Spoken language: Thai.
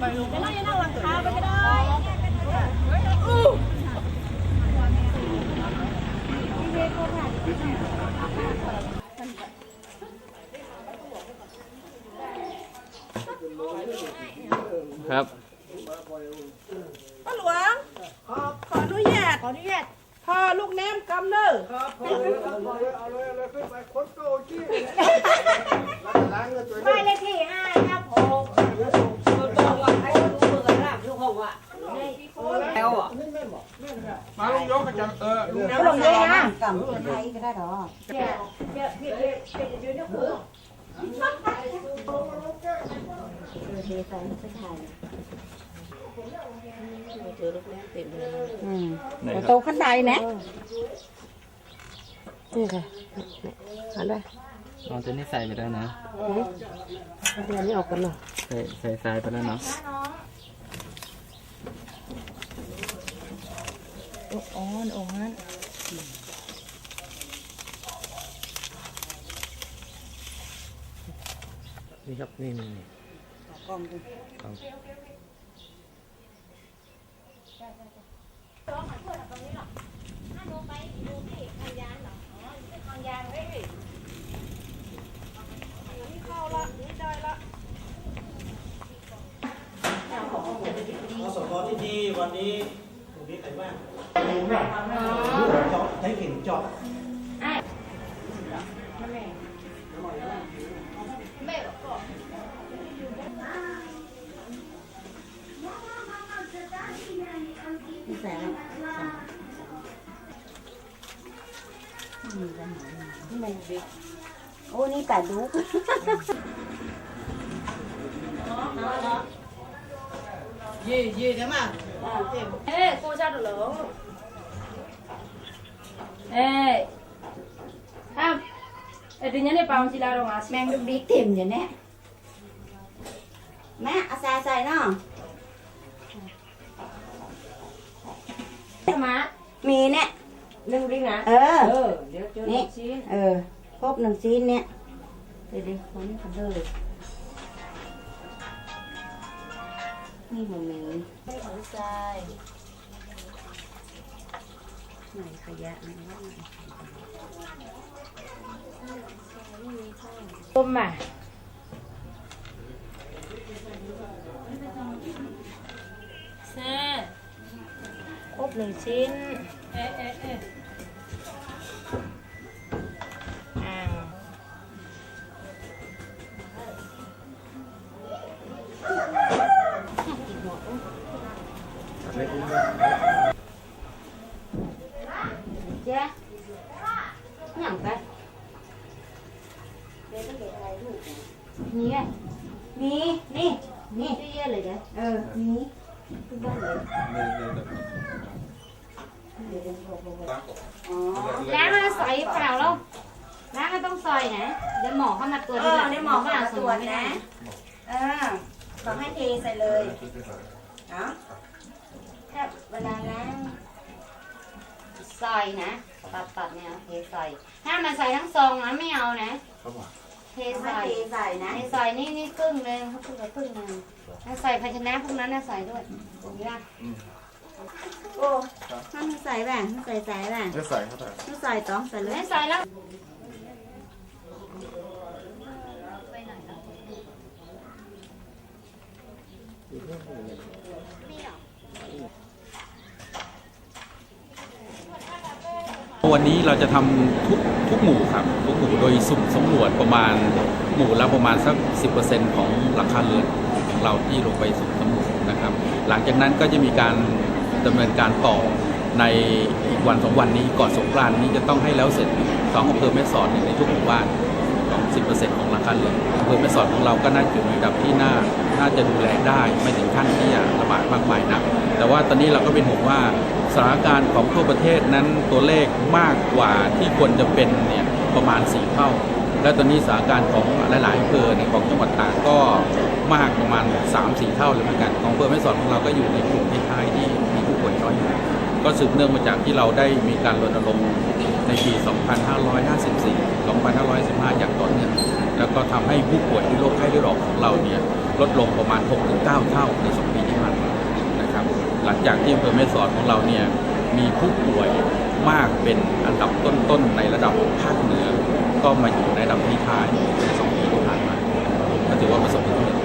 ไม่น่าจะนั่งหลังคาไปก็ได้ครับป้าหลวง ขอขออนุญาตขออนุญาตพอลูกแนมกำเนอครับพอเลยเอาเลยเอาเลยเอาเลยขึ้นไปคนโตจี้ แล้วลงด้วยนะ cầm cái này cái đó đó อืมไหนคโตรับขั้นใดนะนี่ค่ะหันได้อ๋อตัวนี้ใส่ไปแล้วนะเดี๋ยวนี้ออกกันหน่อยใส่ใส่ทรายไปแล้วเนาะ อ๋อโอ้งั้นนี่ครับ นี่นี่ con đi อสมที่ดีวันนี้ นี้ใครบ้างเจาะใช้เข็มเจาะ đi xẻ lắm mình đi ô đi cả đủ เอ้กูชาดุหลงเอ้ ห้ามเอ้ดิฉันได้ปามศิลาลงอาสิ mang được đi tìm vậy nè má à xài xài nó มา mì nè หนึ่งดิ้งนะ ờ เออเดี๋ยวเจอหนึ่งชิ้น ờ khốp nằm xin nè để đi con phần đời นี่ของหมีไม่ของทรายไหนขยะไหนว่าไหนต้มมาเซ่ครบหนึ่งชิ้น เอ๊ะเอ๊ะเอ๊ะ เจ๊หยังไปเจ๊ต้องเก็บอะไรลูกนี่ไงนี่นี่นี่เยอะเลยเด้อเออนี่ทุกบ้านเลยเดี๋ยวเดี๋ยวบอกบอกบอกอ๋อล้างแล้วใส่เปล่าแล้วล้างก็ต้องซอยนะเดี๋ยวหมอเข้ามาตรวจเอทีอหลังในหมอเขาตรวจนะเออขอให้เทใส่เลยเนาะแค่เวลาล้าง ซอยนะตัดตัดเนี่ยเทใส่ถ้ามันใส่ทั้งซองนะไม่เอานะเทให้ใส่เทใส่นะเทใส่นี่นี่ครึ่งหนึงเขาพูดกับครึ่งหนึงถ้าใส่ภาชนะพวกนั้นน่ะใส่ด้วยอย่างนี้นะโอ้มันใส่บ้างมันใส่ใส่บ้างจะใส่เข้าไปมันใส่ต้องใส่เลยไม่ใส่แล้ว วันนี้เราจะทำทุกทุกหมู่ครับทุกหมู่โดยสุ่มสำรวจประมาณหมู่ละประมาณสัก 10%ของหลังคาเรือนของเราที่ลงไปสุ่มสำรวจนะครับ หลังจากนั้นก็จะมีการดำเนินการต่อในอีกวันสองวันนี้ก่อนสงกรานต์นี้จะต้องให้แล้วเสร็จสองอำเภอแม่สอดในทุกหมู่บ้านของ 10%ของหลังคาเรือนอำเภอแม่สอดของเราก็น่าจะอยู่ในระดับที่น่าน่าจะดูแลได้ไม่ถึงขั้นที่จะระบาดมากมายนักแต่ว่าตอนนี้เราก็เป็นห่วงว่า สถานการณ์ของทั่วประเทศนั้นตัวเลขมากกว่าที่ควรจะเป็นเนี่ยประมาณ 4 เท่า และตอนนี้สถานการณ์ของหลายๆอำเภอในของจังหวัดต่ากก็มากประมาณ 3-4 เท่าเลยเหมือนกันของอำเภอแม่สอดของเราก็อยู่ในกลุ่มท้ายๆที่มีผู้ป่วยน้อยอยู่ก็สืบเนื่องมาจากที่เราได้มีการรณรงค์ในปี 2554 2515 อย่างต่อเนื่องแล้วก็ทำให้ผู้ป่วยที่โรคไข้เลือดออกของเราเนี่ยลดลงประมาณ 6-9 เท่าใน2ปีที่ผ่านมา หลังจากที่อำเภอแม่สอดของเราเนี่ยมีผู้ป่วยมากเป็นอันดับต้นๆในระดับภาคเหนือ ก็มาอยู่ในระดับที่ท้ายในสองปีที่ผ่านมาก็ถือว่าประสบความสำเร็จ